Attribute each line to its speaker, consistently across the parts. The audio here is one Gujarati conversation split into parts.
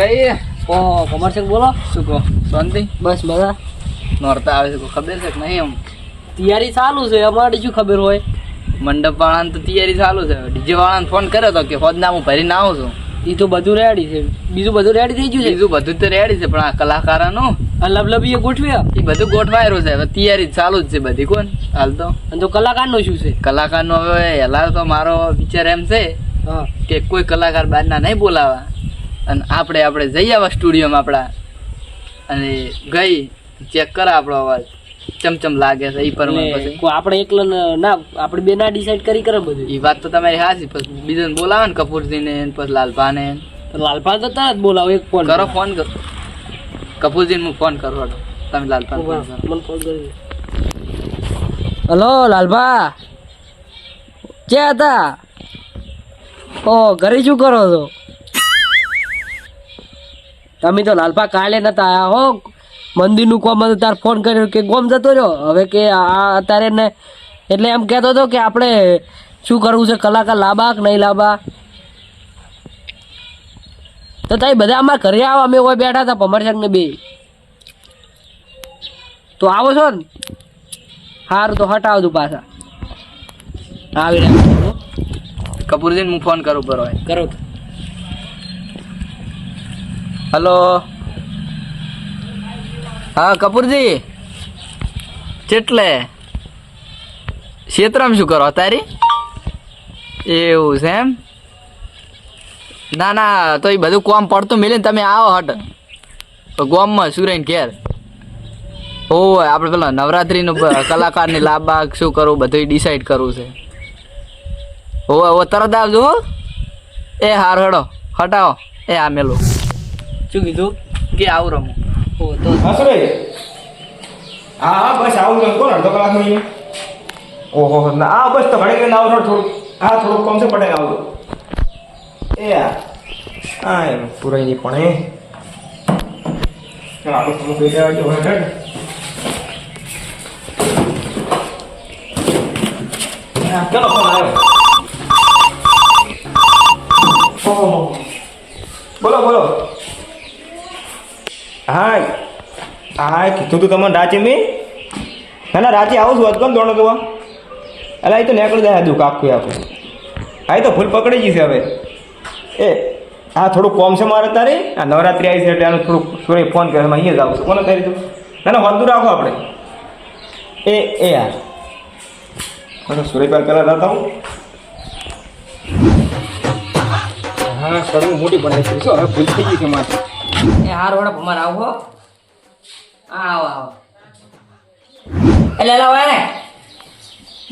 Speaker 1: ગઈ.
Speaker 2: ઓ કોમર્શિયલ બોલો.
Speaker 1: શું કહો? શાંતિ?
Speaker 2: બસ બધા.
Speaker 1: નોરતા આવે છે ખબર છે કે નહીં એમ?
Speaker 2: તૈયારી ચાલુ છે અમારે શું ખબર હોય?
Speaker 1: મંડપ વાળાને તો તૈયારી ચાલુ છે. ડીજે વાળાને ફોન કર્યો તો કે હું ભરીને આવું છું
Speaker 2: એ તો બધું રેડી છે. બીજું બધું રેડી થઈ ગયું છે?
Speaker 1: બીજું બધું તો રેડી છે પણ આ કલાકારોનું?
Speaker 2: આ લબલબી એ ગોઠવ્યા
Speaker 1: એ બધું ગોઠવાયેલું છે. હવે તૈયારી ચાલુ જ છે બધી કોણ? હાલ તો.
Speaker 2: અને તો કલાકારનું શું છે?
Speaker 1: કલાકારનો હવે હેલા તો મારો વિચાર એમ છે કે કોઈ કલાકાર બહારના નહીં બોલાવા. અને આપણે આપણે જઈ આવા સ્ટુડિયોમાં આપણા. અને ગઈ ચેક કરા આપણો અવાજ. ચમચમ લાગે છે એ પ્રમાણે
Speaker 2: આપણે એકલા ના આપણે બે ના ડિસાઈડ કરી કરે બધું.
Speaker 1: એ વાત તો તમારી હાચી પછી બીજાને બોલાવે ને કપૂરજીને ને પછી લાલભાને
Speaker 2: તો લાલપાલ તો તરત બોલાવો એક ફોન
Speaker 1: કરો ફોન કરો. કપૂરજીને હું ફોન કરો. તમે કરો.
Speaker 2: મને ફોન કરી હલો લાલભા. ક્યાં હતા? ઓ ઘરે શું કરો છો? તમે તો લાલપા કાલે નતા આયા હો. મંદિરનું કોમ હતું તાર ફોન કર્યો કે ગોમ જતો રહ્યો. હવે કે આ અત્યારે ને એટલે એમ કહેતો હતો કે આપણે શું કરવું છે કલાકાર લાંબા કે નહીં લાંબા? તો તાઈ બધા અમારા ઘરે આવો અમે હોય બેઠા હતા ભમરશંખ ને બે. તો આવો છો ને? સારું તો હટાવજો પાછા. આવી રહ્યા
Speaker 1: કપૂરજીને હું ફોન કરું પર હોય
Speaker 2: કરો
Speaker 1: હલો. હા કપૂરજી. ચેટલે? ક્ષેત્રમાં શું કરો તારી? એવું છે એમ? ના ના તો એ બધું કોમ પડતું મિલીને તમે આવો હટ. ગોમમાં સુરેન ઘેર? ઓય આપણે પેલા નવરાત્રિનું કલાકારની લાભ શું કરવું બધું ડિસાઈડ કરવું છે. ઓવે ઓ તરત આવજો એ હાર હડો હટાવો. એ આ મેલું.
Speaker 2: શું કીધું?
Speaker 1: કે આવું રમું.
Speaker 2: ઓ તો
Speaker 3: હા સુરેશ હા હા બસ આવું રમ. કોણ અડધો કલાક નહીં ઓહો ના આ બસ તો ઘડી કરીને આવો થોડું હા થોડુંક કોમ છે પડે આવું. એ હા એમ પૂરાઈ નહીં પણ આપણે સમૂહ કહી દેવા જો ચાલો. બોલો બોલો. હા હા કીધું તું તમને રાચી મેં? ના ના રાચી આવું છું અજગમ દોડો તો અલા, એ તો નેકળી જાય દુઃખ આખું આખું. હા એ તો ભૂલ પકડી જશે હવે. એ હા થોડું કોમ છે મારે તારે? આ નવરાત્રિ આવી છે એટલે આનું થોડુંક થોડી ફોન કરે અહીંયા જ આવું છું. કોને કરી દઉં ના ના, વાંધું રાખો આપણે. એ એ યાર. મને સુરેશભાઈ પહેલાં જતા હું? હા કરવું મોટી શું હવે ભૂલ થઈ ગઈ છે મારે?
Speaker 2: એ હાર વડે આવો આવો આવો. એટલે લાવો ને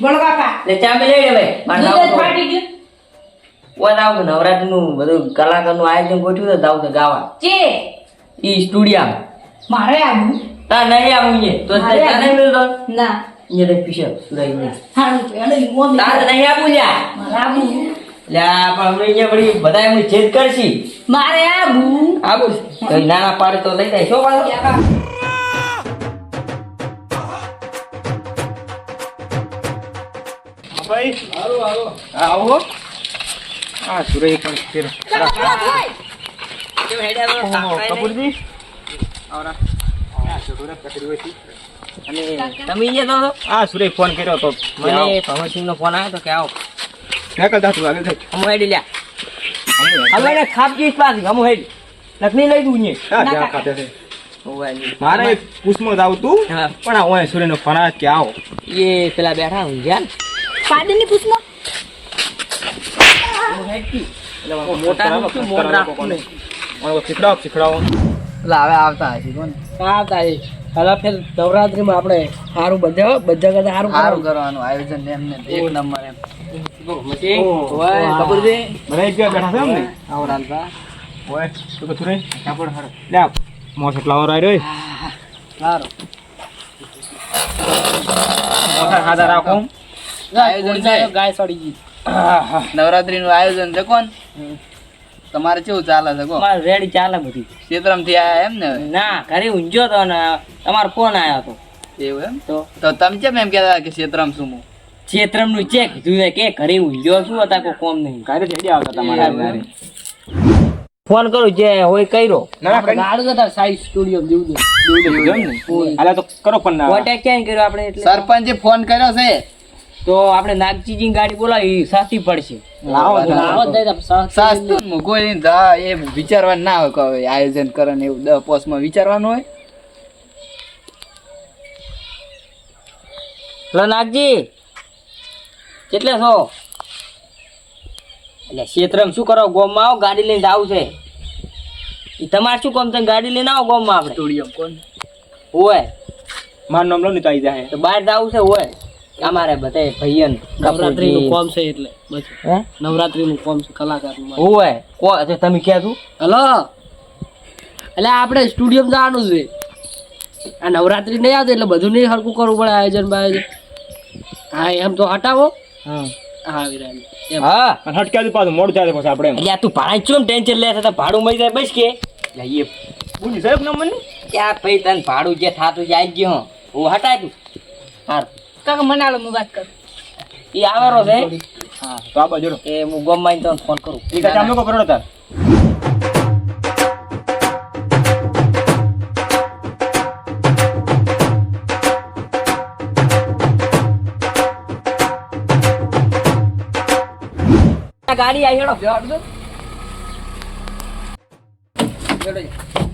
Speaker 4: બોલો કાકા.
Speaker 2: એટલે ચા મેં લઈ લે ભાઈ. મારે
Speaker 4: દૂધ જ
Speaker 2: જાવું
Speaker 4: ફાટી ગયું.
Speaker 2: ઓન આવું નવરાત્રીનું બધું કલાકારનું આયોજન ગોઠવ્યું તો જાવું ગાવા
Speaker 4: ચે
Speaker 2: ઈ સ્ટુડિયા
Speaker 4: મારે આવું?
Speaker 2: ના નહીં આવું તો તને નહીં
Speaker 4: આવું.
Speaker 2: મિલતો
Speaker 4: ના.
Speaker 2: પીછે
Speaker 4: છે
Speaker 2: તારે નહીં આવું લ્યા.
Speaker 4: મારે આવું. મારે આવું
Speaker 2: આવું નાના પાડે તો લઈ જાય શું પાડો?
Speaker 3: ભાઈ. હા આવો. હા સુરેશ પણ ફેર. કપૂરજી?
Speaker 2: અને તમે અહીંયા તો
Speaker 3: આ સુરેશ ફોન કર્યો તો.
Speaker 2: મને ભગવતસિંહ નો ફોન આવ્યો તો કે આવો.
Speaker 3: નીકળ જા તું આગળ જા.
Speaker 2: હમુ હેડી લ્યા. હવે એને ખાપ જઈશ પાછી હમુ હેડી. લખની લઈ દઉં
Speaker 4: ના.
Speaker 3: મારે પૂછમો જ આવું તું પણ આ ઓય સુરેશનો ફોન આવ્યો કે આવો.
Speaker 2: એ પેલા બેઠા હું ગયા
Speaker 4: પાડીની પૂછમાં
Speaker 2: હમુ મોટા.
Speaker 3: ઓય શીખડાવો શીખડાવો.
Speaker 1: એટલે હવે આવતા હશે કોણ
Speaker 2: હા તારી હવે ફેર નવરાત્રીમાં આપણે સારું બધા બધા કરતા સારું
Speaker 1: સારું કરવાનું. આયોજન એમને એક નંબર એમ. નવરાત્રી નું? આયોજન છે. કોણ? તમારે કેવું ચાલે છે
Speaker 2: મારે રેડી ચાલે બધી.
Speaker 1: ક્ષેત્રમથી આયા એમ ને?
Speaker 2: ના ઘરે ઊંઝો તો ને તમારો ફોન આવ્યો હતો.
Speaker 1: એવું એમ?
Speaker 2: તો?
Speaker 1: તો તમે કેમ એમ કહેતા કે ક્ષેત્રમ શું હું?
Speaker 2: ક્ષેત્રમનું ચેક કીધું કે ઘરે ઊંઝો શું હતા કોઈ કોમ નહીં.
Speaker 3: કાલે જઈ આવતા તમારા ઘરે.
Speaker 2: ફોન કરું જે હોય કર્યો.
Speaker 3: ના
Speaker 2: ગાડું તો સાઈ સ્ટુડિયો જેવું છે
Speaker 3: દીધું એમ ને? અલા તો કરો પણ ના.
Speaker 2: કોન્ટેક્ટ ક્યાં કર્યો આપણે એટલે?
Speaker 1: સરપંચે ફોન કર્યો છે.
Speaker 2: તો આપણે નાગજીજી ગાડી બોલાવી સાચી પડશે.
Speaker 1: સાસ્તું મૂકો એ વિચારવાનું ના હોય કે હવે આયોજન કરે ને એવું દસ પોસ્ટમાં વિચારવાનું હોય.
Speaker 2: લો નાગજી. કેટલે છો? એટલે ક્ષેત્રમાં શું કરો? ગોમમાં આવો ગાડી લઈને જાવું છે. ઈ તમારે શું કામ તમે ગાડી લઈને આવો ગોમમાં આપણે.
Speaker 1: સ્ટુડિયો કોણ?
Speaker 2: હોય.
Speaker 3: મારું નામ લો ને તો આવી જાય
Speaker 2: તો બહાર જાવું છે હોય. અમારે બધે ભૈયન
Speaker 5: નવરાત્રીનું કોમ છે એટલે બસ.
Speaker 2: હે?
Speaker 5: નવરાત્રીનું કોમ છે કલાકારનું
Speaker 2: ઓય કો તમે ક્યાં છો?
Speaker 5: હલો? એટલે આપણે સ્ટુડિયોમાં જવાનું છે. આ નવરાત્રી નહીં આવતી એટલે બધું નહીં હરકું કરવું પડે આયોજન બાયોજન. હા એમ તો હટાવો.
Speaker 2: હા.
Speaker 5: હા વિરામ એમ.
Speaker 2: હા.
Speaker 3: અને પાછું મોડું ચાલે પછી આપણે
Speaker 2: એટલે તું ભાડા ચમ ટેન્શન લે છે તો ભાડું મળી જાય બસ કે. જઈએ
Speaker 3: બોલી સાહેબ નામ મને
Speaker 2: ત્યાં ભાઈ તને ભાડું જે થાતું જાય આવી ગયો હું. હટાય તું હાર.
Speaker 4: કાકા મને આલો હું વાત કરું.
Speaker 2: એ આવેરો છે.
Speaker 3: હા તો આ બાજુ
Speaker 2: એ હું ગોમાઈને તને ફોન કરું.
Speaker 3: એ કાચા અમે કો તાર?
Speaker 2: ગાડી આવી હેડો.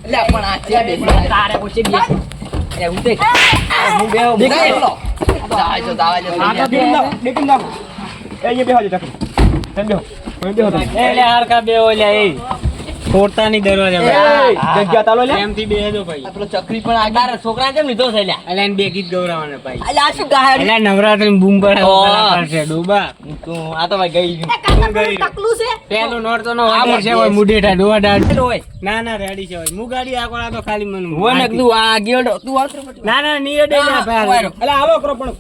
Speaker 1: એટલે પણ આ છે બે
Speaker 2: તારે પછી બે. એ હું દેખ. હું બે હું
Speaker 1: દેખાય એટલો દાવા જો દાવા જો થઈ ગયા.
Speaker 3: ડેકિંગ દાવ ડેકિંગ દાવ એ બેહો જો તક તેમ બેહો.
Speaker 5: ઓલ્યા એ. તોડતાની દરવાજા
Speaker 3: જગ્યા તાલો લે
Speaker 5: એમથી બે દો ભાઈ.
Speaker 1: આ પેલો ચકરી પણ આગળ
Speaker 2: તારા છોકરા કેમ લીધો છે લ્યા?
Speaker 5: એટલે બે ગીત ગૌરાવાના ભાઈ.
Speaker 2: અલે આ શું ગાય
Speaker 5: એટલે નવરાત્રી બૂમ પર છે ડોબા.
Speaker 2: તું આ તો ભાઈ ગઈ.
Speaker 4: કાકા પેલું ટકલું છે?
Speaker 5: પેલો નોરતો નો
Speaker 2: આ
Speaker 5: છે હોય મુઢેઠા ડોવા દાડ
Speaker 2: હોય.
Speaker 5: ના ના રેડી છે હોય હું ગાડી આ તો ખાલી મને
Speaker 2: હોય ને તું આ ગયો તું આવતો
Speaker 5: ના ના ની અડે ના ભાઈ.
Speaker 3: અલે આવો કરો પણ.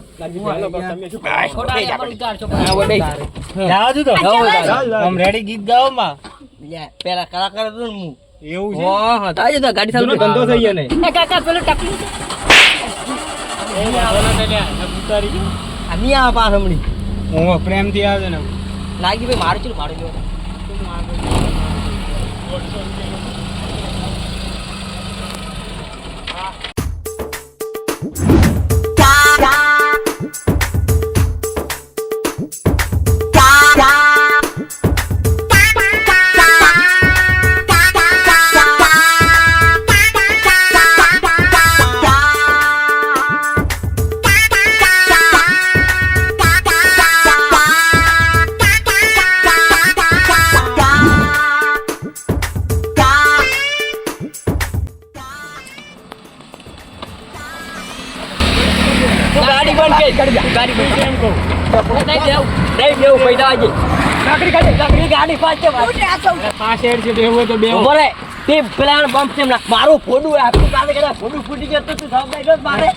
Speaker 5: તું તો. રેડી ગીત ગાઓ માં
Speaker 2: પેલા કલાકાર હતો ને હું.
Speaker 5: એવું છે?
Speaker 2: હા તાજે તો ગાડી ચાલુ
Speaker 3: ધંધો થઈ ગયો ને
Speaker 4: એ કાકા પેલું ટકલું છે.
Speaker 5: ઉતારી
Speaker 2: આ ની આ પાસ હમણી.
Speaker 5: હું પ્રેમથી આવજો ને.
Speaker 2: લાગી ભાઈ મારું ચેલું ભાડું ગયો તું ગાડી બંધ કર ગાડી બંધ. કેમ કહું નહીં દેવું નહીં દેવું પૈસા આજે લાકડી કાઢી. લાકડી ગાડી પાછે
Speaker 5: પાછળ છે. બેવું તો બેવો
Speaker 2: બોલે તે પેલા બમ્પ છે એમના મારું ફોડું આપતું કાલે કદાચ ફોડું ફૂટી ગયું તો તું સાહેબ ગયો મારે.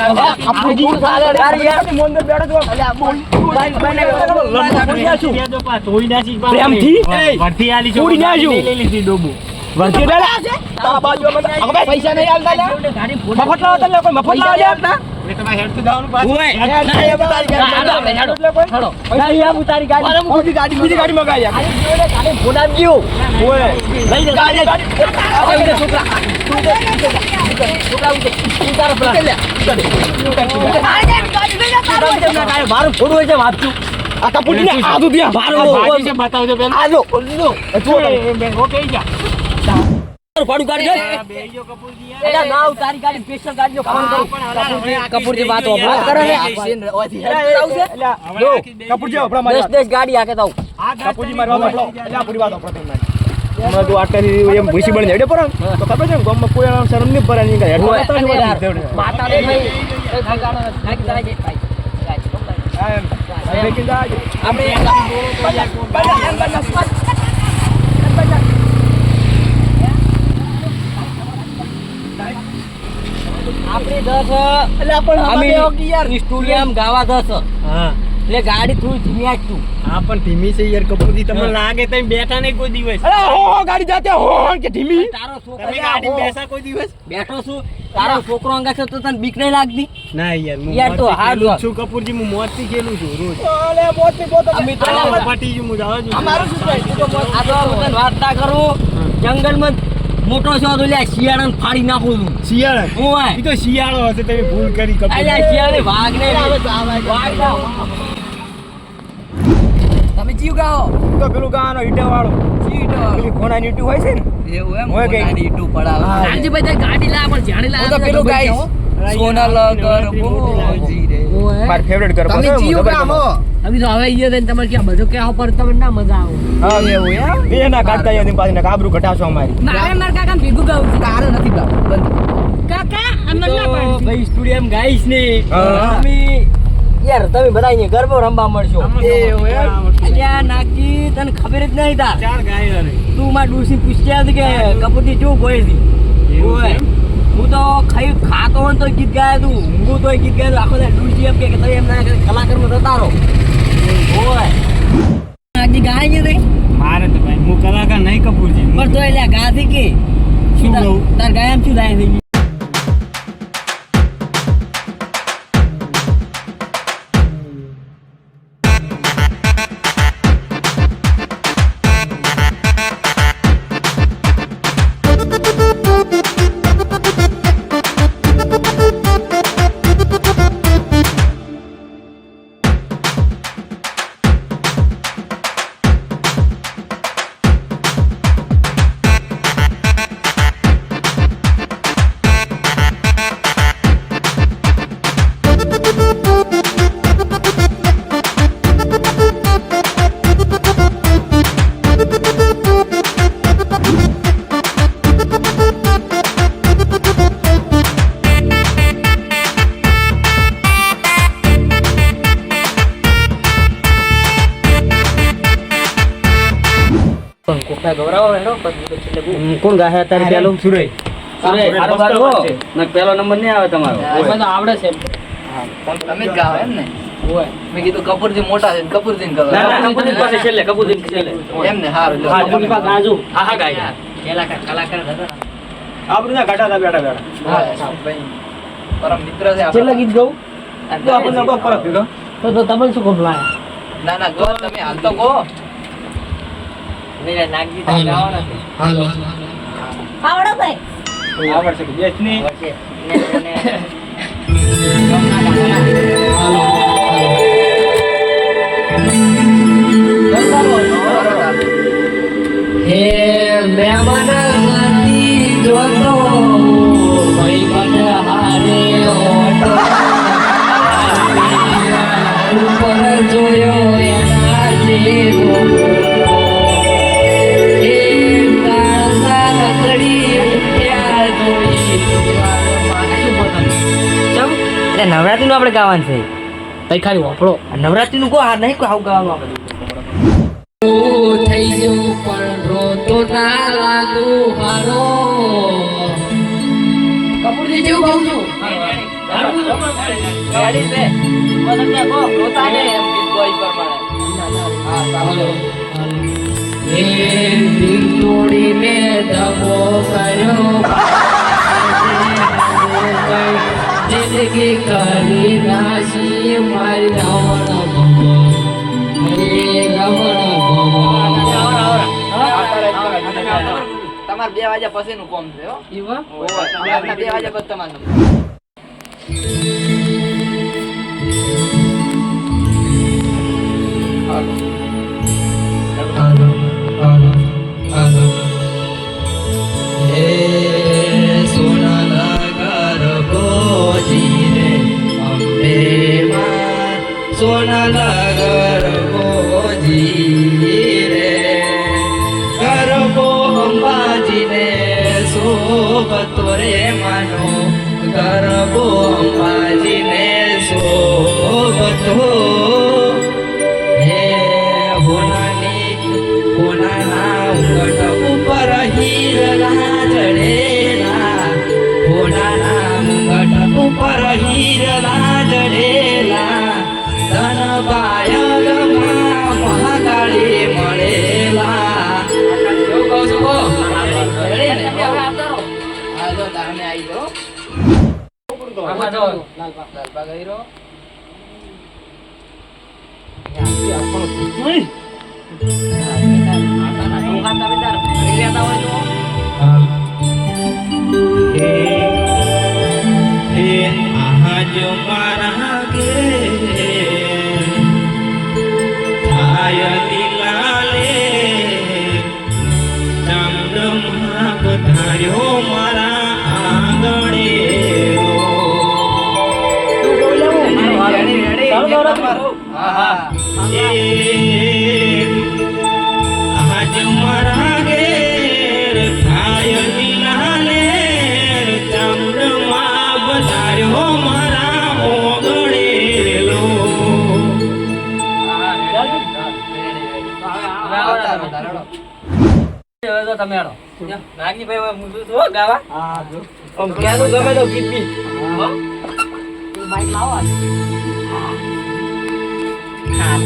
Speaker 2: આપણું જીવ ચાલે ગાડી યાર.
Speaker 3: મોંદર બેઠો તો
Speaker 2: અલ્યા બોલ બાઈક બનાવ્યો
Speaker 5: બે દો પા ધોઈ નાસી
Speaker 3: પ્રેમથી?
Speaker 5: વરથી આલી છો
Speaker 3: ઉડી નાસ્યું.
Speaker 5: લઈ લીધી ડોબો.
Speaker 3: વર્તી દાડા તારા બાજુ અમે પૈસા નહીં આલતા મફત લાવો તને કોઈ મફત લાવો
Speaker 2: આ મારું ફોડું હોય છે વાંચું
Speaker 3: આ કપૂરજી ને આદુ દ્યા.
Speaker 2: મારું
Speaker 5: બતાવજો પેલા
Speaker 2: આજો.
Speaker 5: ઓકે જા
Speaker 2: મારું ફોડું કાઢી દે
Speaker 5: બેજો કપૂરજી
Speaker 2: એલા ના તારી ગાડી સ્પેશિયલ ગાડીનો ફોન કરું
Speaker 5: કપૂરજી
Speaker 2: વાત વાત કરે ને
Speaker 3: કપૂરજી આપણા મારી
Speaker 2: દસ દસ ગાડી આકે તાવ
Speaker 3: કપૂરજી મારી વાત એટલે અલ્યા, પૂરી વાત સાંભળો તમને હમણાં એમ ભૂસી બની હેડે પર તો ખબર છે ગામમાં કોઈ શરમ નહીં પડે નહીં. હેડે.
Speaker 2: માતા રે ભાઈ તારા. આપણે આપણે દસ અમે સ્ટુડિયમ ગાવા દસ
Speaker 5: હા.
Speaker 2: એટલે ગાડી થોડી ધીમી આજ તું
Speaker 6: હા પણ ધીમી છે યાર કપૂરજી તમને લાગે તમે બેઠા નહીં કોઈ દિવસ. અરે હો હો ગાડી જાતે હો હો કે ધીમી?
Speaker 2: તારો છોકરો
Speaker 6: તમે ગાડી બેસા કોઈ દિવસ?
Speaker 2: બેઠો છું. તારો છોકરો અંગા છે તો તને બીક નહીં લાગતી?
Speaker 6: ના યાર હું
Speaker 2: યાર તો હાર્ડ
Speaker 6: છું કપૂરજી હું મોતથી ખેલું છું રોજ. અલે મોતથી બોતો અમે તો પટી હું જાવ છું.
Speaker 2: અમારું શું થાય? તો મત- આ તો હું તને વાર્તા કરું. જંગલમાં મોટો છો તો લ્યા શિયાળાને ફાડી નાખું છું.
Speaker 6: શિયાળા
Speaker 2: ઓય.
Speaker 6: એ તો શિયાળો હશે તમે ભૂલ કરી
Speaker 2: અલ્યા શિયાળે વાઘ ને વાઘ.
Speaker 7: તમે જીવ ગાઓ.
Speaker 6: તો પેલું ગાવાનો હિટે વાળો પેલી ખોનાની ઈટું હોય છે ને?
Speaker 7: એવું એમ?
Speaker 6: હોય કઈ?
Speaker 7: પડાવે.
Speaker 6: હા.
Speaker 2: રામજીભાઈ ગાડી લાવ પણ જાણી લાવ.
Speaker 7: તો પેલું ગાઈશ. સોનલ ગરબોજી રે.
Speaker 6: માર ફેવરેટ ગરબા
Speaker 7: તમે
Speaker 6: છે, હું
Speaker 7: જીવ
Speaker 6: જબર
Speaker 7: ગામો
Speaker 6: ગરબા.
Speaker 2: હવે તો હવે ઈ થઈને તમારે ક્યાં બધું ક્યાં પર તમને ના મજા આવે.
Speaker 6: હા.
Speaker 7: એવું એમ?
Speaker 6: એ ના કાઢતા યાર પાછી ના આબરૂ ઘટાડશો અમારી.
Speaker 4: મારે મારા કાકા ભેગું ગાવું છે.
Speaker 7: તારે નથી ગાવું.
Speaker 4: કાકા ના
Speaker 2: ભાઈ અમે યાર તમે બધા અહીંયા ગરબો રમવા મળશો.
Speaker 7: એમ?
Speaker 2: નાકી તને ખબર જ નહીં તાર.
Speaker 6: ચાર ગાય
Speaker 2: તું માં ડૂસી પૂછ્યા કે કપૂરથી કેવું બોય હતી.
Speaker 6: છે?
Speaker 2: હું તો ખાઈ ખાતો હોય ને તો ગીત ગાય તું. હું તો ગીત ગાય આખો દાડો ડૂસી એમ કે તમે એમ ના કલાકારમાં જતા રહો. હોય નાકી ગાય કે રે
Speaker 6: મારે તો ભાઈ હું કલાકાર નહીં કપૂરજી.
Speaker 2: પણ તો એટલે ગાતી કે.
Speaker 6: શું
Speaker 2: તાર-
Speaker 6: ગાઉં?
Speaker 2: ગાય એમ શું ગાય
Speaker 3: કોણ ગાહે અત્યારે પેલું
Speaker 6: સુરઈ
Speaker 2: સુરેશ, હારો બારો ને પેલો નંબર નહીં આવે તમારો.
Speaker 7: એમાં
Speaker 2: તો આવડે છે
Speaker 7: તમે જ ગાવ એમ ને.
Speaker 2: ઓય.
Speaker 7: મેં કીધું કપૂરજી મોટા છે કપૂરજી ને
Speaker 2: ના ના કપૂરજી પાસે છેલ્લે કપૂરજી છેલ્લે.
Speaker 7: એમ ને હારું
Speaker 2: કપૂરજી પાસે ગાજુ હા હા ગાય. કલાકાર કલાકાર હતા ને.
Speaker 6: ના ઘટાડા બેઠા બેઠા.
Speaker 7: હા, પરમ મિત્ર છે
Speaker 2: છેલ્લે ગીત ગાઉં?
Speaker 6: તો આપણને કોઈ ફરક પીડો
Speaker 2: તો તો તમને શું
Speaker 7: ના ના ગો તમે હાલ તો ગો
Speaker 2: નહીં નાગજી તમે
Speaker 4: આવડો ભાઈ.
Speaker 6: આવડશે કે
Speaker 2: બેસની એટલે નવરાત્રી નું આપણે ગાવાનું છે. તઈ ખાલી વાપરો. નવરાત્રી નું કો આ નહીં કો આવું ગાવાનું આપણે. થઈ ગયું પણ રોતો ના લાગુ હારો. કપૂરજી જેવું કહું છું.
Speaker 7: ગાડી છે. મને ત્યાં રોતા ને એમ ગીત ગોઈ પ્રમાણે હા સાંભળો
Speaker 2: તોડી મેં દગો કર્યો જિંદગી કરી નાશી મારી રાવણ
Speaker 7: તમારે બે વાગ્યા પછી નું કોમ છે બે વાગ્યા પછી તમારે
Speaker 2: ઘટ ઉપર હીરલા જડેલા ઘોડાના ઘટ ઉપર હીરલા જડેલા ધન બાયગમાં મળેલા. જો કહું કહો હાલો તારને આવી જાઓ ધનબાઈ
Speaker 7: હે હે આજ મારા ઘેર આય દિલાલે ચંદ્રમા પધાર્યો મારા આંગણે આજ
Speaker 2: તમે આવો. નાગજીભાઈ હું શું છું ગાવા. આમ ક્યાંનું ગમે તો ગીત બી.
Speaker 4: બાઈક લાવો
Speaker 7: યાદ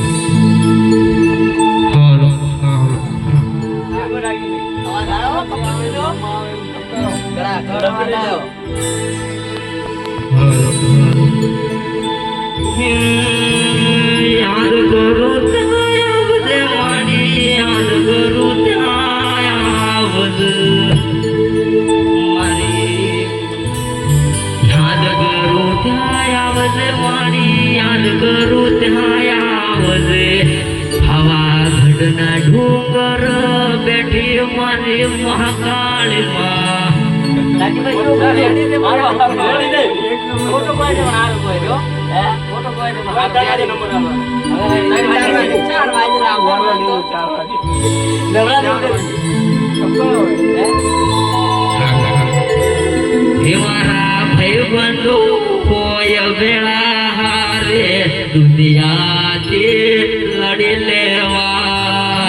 Speaker 7: લડી લેવા.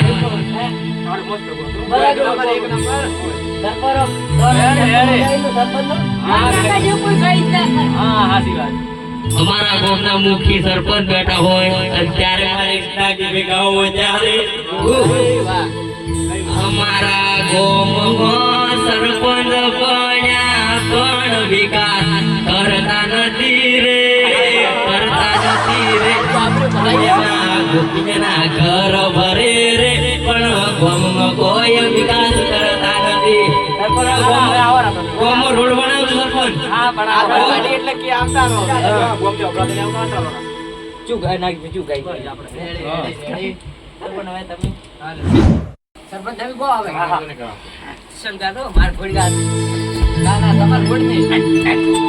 Speaker 4: ગઈ જ ના
Speaker 7: અમારા ગામના મુખી સરપંચ બેઠા હોય અને ત્યારે મારી નાગી ભેગા હોય ત્યારે અમારા ગામમાં સરપંચ પણ વિકાસ કરતા નથી રે. એના ઘર ભરે રે પણ ગામમાં કોઈ વિકાસ કરતા નથી ગામમાં રોડ બનાવ્યો સરપંચ
Speaker 2: એટલે કે આવતા રહો ચૂક નાગજી ચૂક ગાઈ સરપંચ તમે કહો હવે શંકા તો માર ફોડી ગાત ના ના તમાર ફોડ નહીં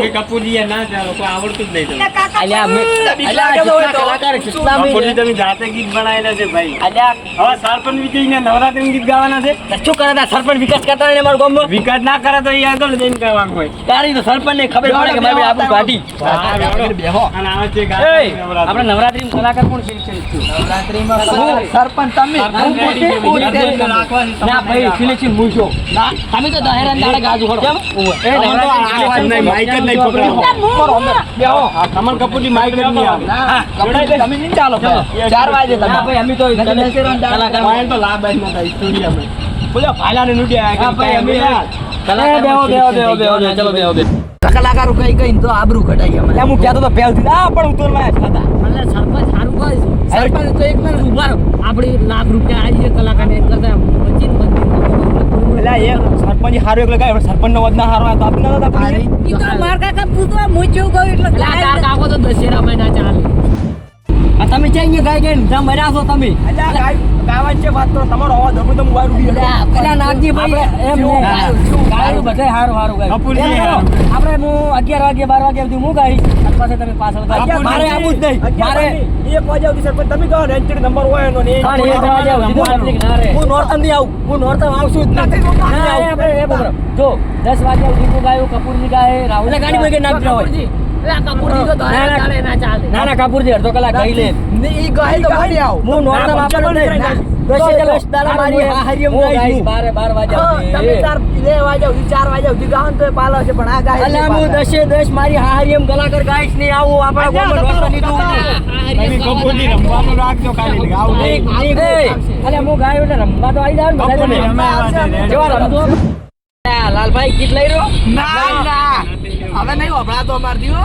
Speaker 3: તમે કપૂરજી ના ચાલો કોઈ આવડતું જ નહીં તમને.
Speaker 2: અલ્યા અમે અલ્યા જેટલા કલાકાર કેટલા અમે
Speaker 3: કપૂરજી તમે જાતે ગીત બનાવેલા છે ભાઈ.
Speaker 2: અલ્યા
Speaker 3: હવે સરપંચ વિજયને નવરાત્રી ગીત ગાવાના છે?
Speaker 2: શું કરે સરપંચ વિકાસ કરતા ને ગામમાં?
Speaker 3: વિકાસ ના કરે તો એ આગળ જઈને હોય.
Speaker 2: તારી તો સરપંચ ને ખબર પડે કે મારી આબુ કાઢી
Speaker 3: અને આવે છે
Speaker 2: એ
Speaker 3: ગાતા
Speaker 2: આપણે નવરાત્રી કલાકાર કોણ સિલેક્શન
Speaker 1: નવરાત્રીમાં સરપંચ તમે. હું પોતે પોતે
Speaker 2: ના ભાઈ સિલેક્શન હું છું તમે તો દહેરાન દાડે ગાજુ હડો. એ
Speaker 3: નહીં, માઇક જ નહીં પકડાવો. આ કમલ કપૂરની માઇક જ નહીં આવે.
Speaker 1: તમે નહીં ચાલો ચાર વાગે તમે.
Speaker 2: ભાઈ અમે તો કલાકાર
Speaker 3: વાયર તો લાભ જ નતા, સ્ટુડિયોમાં. બોલો, ભાઈલાને નૂટ્યા,
Speaker 2: ભાઈ અમે
Speaker 3: કલાકાર
Speaker 2: બેહો બેહો બેહો બેહો ચલો બેહો બેહો.
Speaker 1: કલાકારો કઈ કઈ તો આબરૂ ઘટાઈ ગયા
Speaker 3: એમ હું કહેતો તો પહેલથી, આ પણ ઉતરવા હતા.
Speaker 2: એટલે સરપંચ સારું કહે છે. સરપંચ તો એક મિનિટ ઊભા આપણે લાખ રૂપિયા આવી છે કલાકારને કરતા બચીને બચીને
Speaker 3: એટલે એ સરપંચ હારો એટલે કાય વદ ના હારો હોય તો આપણે ના થતા આપણે.
Speaker 4: ઈ તો માર કાકા પૂતવા મૂચ્યું ગયું એટલે
Speaker 2: તાર કાકો તો દશેરા મહિના ચાલે. તમે અહીંયા ગાય ગઈ જ્યાં મર્યા છો તમે.
Speaker 3: ગાય- છે વાત તો તમારો અવાજ હમણાં તો મોબાઈલ ઉડી ગયો.
Speaker 2: પેલા નાગજી ભાઈ એમ ગાયું બધે હારું હારું ગાય.
Speaker 3: કપૂરજી.
Speaker 2: આપણે હું અગિયાર વાગે બાર વાગે સુધી હું ગાઈશ અને પછી તમે પાછળ ગાય મારે આવું જ નહીં. મારે
Speaker 3: એક વાગે સુધી સરપંચ. તમે કહો ને એન્ટ્રી નંબર હોય એનો ને એ
Speaker 2: એક વાગે હું
Speaker 3: નોર્થનથી આવું.
Speaker 2: હું નોર્થન આવશું જ નથી આપણે એ બરાબર. જો દસ વાગે સુધી હું ગાયું કપૂરની ગાય રાહુલ ગાડી માં નાખ હોય ના ના કપૂરજી અડધો કલાક ગાઈ લે.
Speaker 1: ઈ કહે તો આવ.
Speaker 2: હું મારી આવું હું ગાયો એટલે રમવા તો આવી જાવ ને લાલભાઈ ગીત લઈ રહ્યો?
Speaker 1: ના ના. હવે નહીં વભળાતો અમાર દીવો.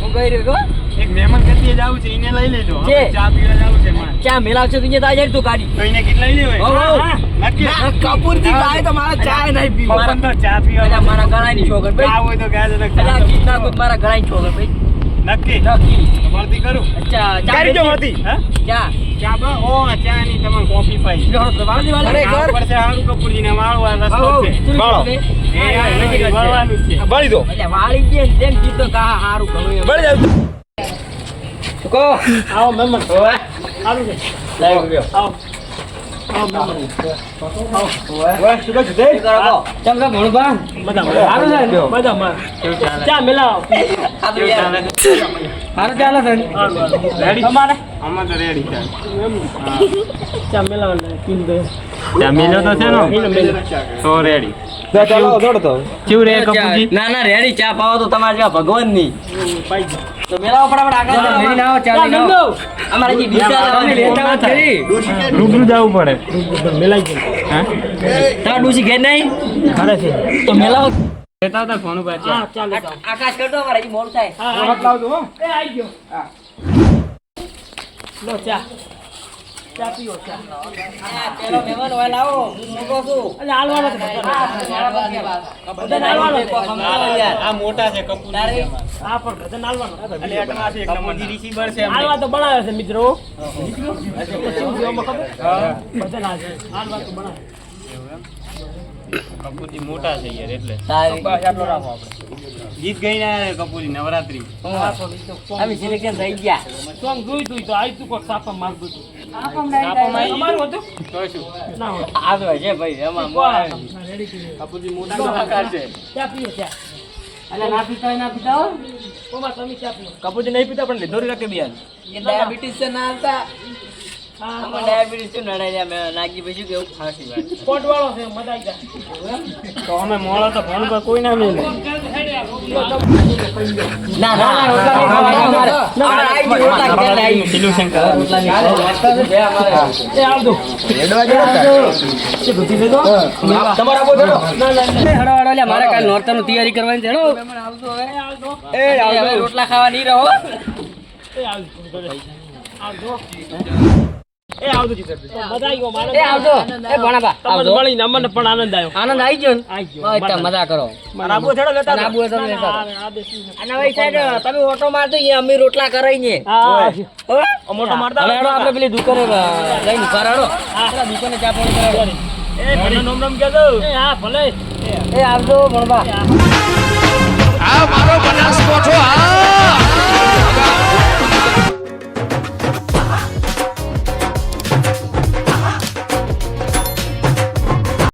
Speaker 2: હું ગઈ રહ્યો
Speaker 3: એક મહેમાન ગતિએ જાવું છે એને લઈ લેજો. ચા પીવા જાવું છે મારે.
Speaker 2: ચા મેલાવશે તું અહીંયા તાજર તું ગાડી.
Speaker 3: તો એને કેટલા લઈ લેવાય? હા, હા, નક્કી.
Speaker 1: ગાય તો મારા ચા નહીં પીવો.
Speaker 3: મારા તો ચા પીવા
Speaker 2: મારા મારા ગળાની છોકર
Speaker 3: ચા
Speaker 2: ભાઈ.
Speaker 3: આવો તો ગાય તો
Speaker 2: અલા
Speaker 3: ચા
Speaker 2: કીટ નાખું મારા ગળાની છોકર ભાઈ.
Speaker 3: નક્કી?
Speaker 2: નક્કી.
Speaker 3: મળતી કરું.
Speaker 2: અચ્છા ચા
Speaker 3: કરી જો મળતી હા?
Speaker 2: ચા.
Speaker 3: ચા બા ઓ ચા ની તમાર કોફી પાઈ.
Speaker 2: લો, તો વાળી વાળી. દે.
Speaker 3: આ પડશે હારું કપૂરજીને વાળવા રસ્તો છે. વાળો. બળી દો
Speaker 2: વાળી ને તેમ કીધું હારું ઘણું
Speaker 3: બળી જાવ
Speaker 2: કહો.
Speaker 3: આવો મહેમાન
Speaker 2: હોવે.
Speaker 3: સારું છે
Speaker 2: લાવ ગયો.
Speaker 3: આવો આવો ને? મજામાં. ચા મિલાવો.
Speaker 2: સારું ચાલે. સારું છે
Speaker 3: રેડી તમારે? અમાર તો રેડી છે. ચા મિલાવો દે. ચામેલો તો છે નો? તો રેડી ચાલો દોડ તો. કેવું રે કપૂરજી.
Speaker 2: ના ના રેડી ચા પાવો તો તમારે જેવા ભગવાનની તો મેલાવો ફટાફટ આગળ ચલો, મેરી લાવો, ચા લાવો. અમારે જે ડીસા તમે લેતા ખરી.
Speaker 3: રૂબરૂ જવું પડે. મેલાઈ ગયું. હા?
Speaker 2: તા ડુસી ઘેર નહીં?
Speaker 3: ખરે છે.
Speaker 2: તો મેલાવો.
Speaker 3: લેતા હતા ફોન ઉપર ચા
Speaker 2: આકાશ કરતો અમારે હજી મોડું થાય.
Speaker 3: હાથ લાવજો હો.
Speaker 2: પેલો મહેમાન હોય લાવો. હું મોટો છું. યાર.
Speaker 3: આ મોટા છે કપૂર
Speaker 2: તારે?
Speaker 3: એટલે અટલા છે. કપૂરજી રિસીવર છે
Speaker 8: હાલવા તો બનાવે છે મિત્રો.
Speaker 3: કપૂરજી મોટા છે યાર એટલે. ગીત ગઈ ના કપૂરી નવરાત્રી.
Speaker 2: અમે સિલેક્શન થઈ ગયા.
Speaker 8: સોંગ જોઈ તું તો આવી તું કોઈ સાપા મારતું તું.
Speaker 3: તમારું હતું? તો શું?
Speaker 2: આ છે ભાઈ એમાં
Speaker 3: કપૂરજી મોટા કલાકાર છે.
Speaker 8: ચા પીઓ ચા.
Speaker 2: અલા ના પીતા ના પીતા હોય?
Speaker 8: તમે ચા પીઓ.
Speaker 3: કપૂરજી નહીં પીતા પણ લીધો રાખે બિયાર
Speaker 1: એ ડાયાબિટીસ છે ના આવતા.
Speaker 2: આમાં ડાયાબિટીસ શું નડાઈ જાય મેં નાગી કેવું ખાસી વાત
Speaker 8: કોટ વાળો છે મજા જાય
Speaker 3: તો અમે મોળો તો ફોન પર કોઈ ના મિલે
Speaker 2: ના ના ના રોટલા નહીં ખાવાના અમારે. અમારે આઈ રોટલા ઘેર આઈ ગયું.
Speaker 3: સોલ્યુશન
Speaker 2: રોટલા નહીં ખાવાના. છે અમારે.
Speaker 8: એ આવજો
Speaker 2: તમારે આપો ચલો. હળો, હળો, લ્યા, મારે કાલ નોરતાનું તૈયારી કરવાની છે હેડો. હવે રોટલા ખાવા નહીં રહો
Speaker 8: એ આવજો એ આવજો જીતર મજા આવી ગયો મારે
Speaker 2: એ આવજો. એ ભણાબા આવજો.
Speaker 8: મળીને અમને પણ આનંદ આવ્યો
Speaker 2: આનંદ આવી ગયો
Speaker 8: આવી ગયો.
Speaker 2: મજા કરો.
Speaker 3: આબુ છેડો લેતા
Speaker 2: અને આબુ હોય તો
Speaker 8: ના,
Speaker 2: લેતા
Speaker 8: ના,
Speaker 2: આવો.
Speaker 8: આ- આ બેસી છે.
Speaker 2: અને ભાઈ સાહેબ તમે ઓટો મારતો અહીંયા અમે રોટલા કરાઈને
Speaker 8: હા
Speaker 3: મોટો મારતા
Speaker 2: હેડો આપણે પેલી દુકાને લઈને ઊભા રહો દુકાને ચા પાણી કરાવો.
Speaker 3: એ મને નોમ નોમ કહેતો
Speaker 8: એ હા ભલે.
Speaker 2: એ આવજો ભણવા.
Speaker 8: મારો આ